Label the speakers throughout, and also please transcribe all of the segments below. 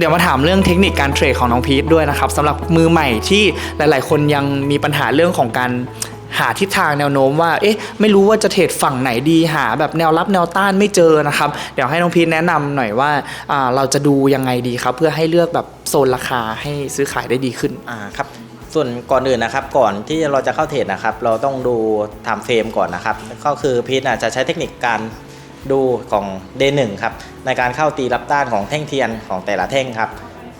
Speaker 1: เดี๋ยวมาถามเรื่องเทคนิคการเทรดของน้องพีทด้วยนะครับสำหรับมือใหม่ที่หลาย ๆ คนยังมีปัญหาเรื่องของการหาทิศทางแนวโน้มว่า เอ๊ะ ไม่รู้ว่าจะเทรดฝั่งไหนดี หาแบบแนวรับแนวต้านไม่เจอนะครับ เดี๋ยวให้น้องพีทแนะนำหน่อยว่าอ่า เราจะดูยังไงดีครับ เพื่อให้เลือกแบบโซนราคาให้ซื้อขายได้ดีขึ้น
Speaker 2: อ่า ครับ ส่วนก่อนอื่นนะครับ ก่อนที่เราจะเข้าเทรดนะครับ เราต้องดูไทม์เฟรมก่อนนะครับ ก็คือพีทอาจจะใช้เทคนิคการ ดูของ Day1 ครับในการเข้าตีรับต้านของแท่งเทียนของแต่ละแท่งครับ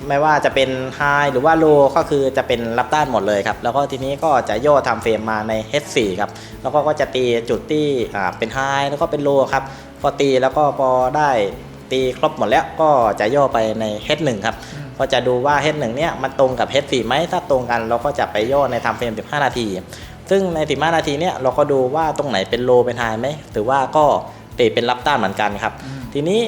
Speaker 2: ไม่ว่าจะเป็น High หรือว่า Low ก็คือจะเป็นรับต้านหมดเลยครับ แล้วก็ทีนี้ก็จะย่อไทม์เฟรมมาใน H4 ครับ แล้วก็ก็จะตีจุดที่อ่าเป็น High แล้วก็เป็น Low ครับ พอตีแล้วก็พอได้ตีครบหมดแล้วก็จะย่อไปใน H1 ครับ ก็จะดูว่า H1 เนี่ยมันตรงกับ H4 ไหมถ้าตรงกันเราก็จะไปย่อในไทม์เฟรม 15 นาที ซึ่งใน 15 นาทีเนี่ยเราก็ดูว่าตรงไหนเป็นโลเป็นไฮไหมหรือว่าก็ เตะเป็นรับต้านเหมือนกันครับ ทีนี้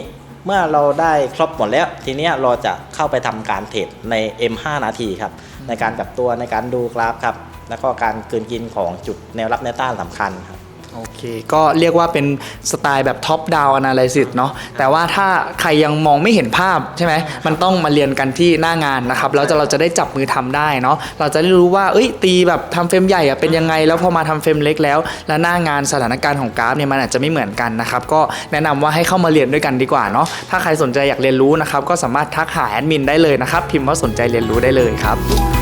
Speaker 2: เมื่อเราได้ครบหมดแล้ว ทีเนี้ยเราจะเข้าไปทำการเทรดใน M5 นาทีครับ ในการจับตัวในการดูกราฟครับ แล้วก็การกลืนกินของจุดแนวรับแนวต้านสำคัญครับ
Speaker 1: โอเค ก็เรียกว่าเป็นสไตล์แบบท็อปดาวอนาลิซิสเนาะแต่ว่าถ้าใครยังมองไม่เห็นภาพใช่ไหมมันต้องมาเรียนกันที่หน้างานนะครับแล้วจะเราจะได้จับมือทำได้เนาะเราจะได้รู้ว่าเอ้ยตีแบบทำเฟรมใหญ่อะเป็นยังไง แล้วพอมาทำเฟรมเล็กแล้ว แล้วหน้างานสถานการณ์ของกราฟเนี่ยมันอาจจะไม่เหมือนกันนะครับก็แนะนำว่าให้เข้ามาเรียนด้วยกันดีกว่าเนาะถ้าใครสนใจอยากเรียนรู้นะครับก็สามารถทักหาแอดมินได้เลยนะครับพิมพ์ว่าสนใจเรียนรู้ได้เลยครับ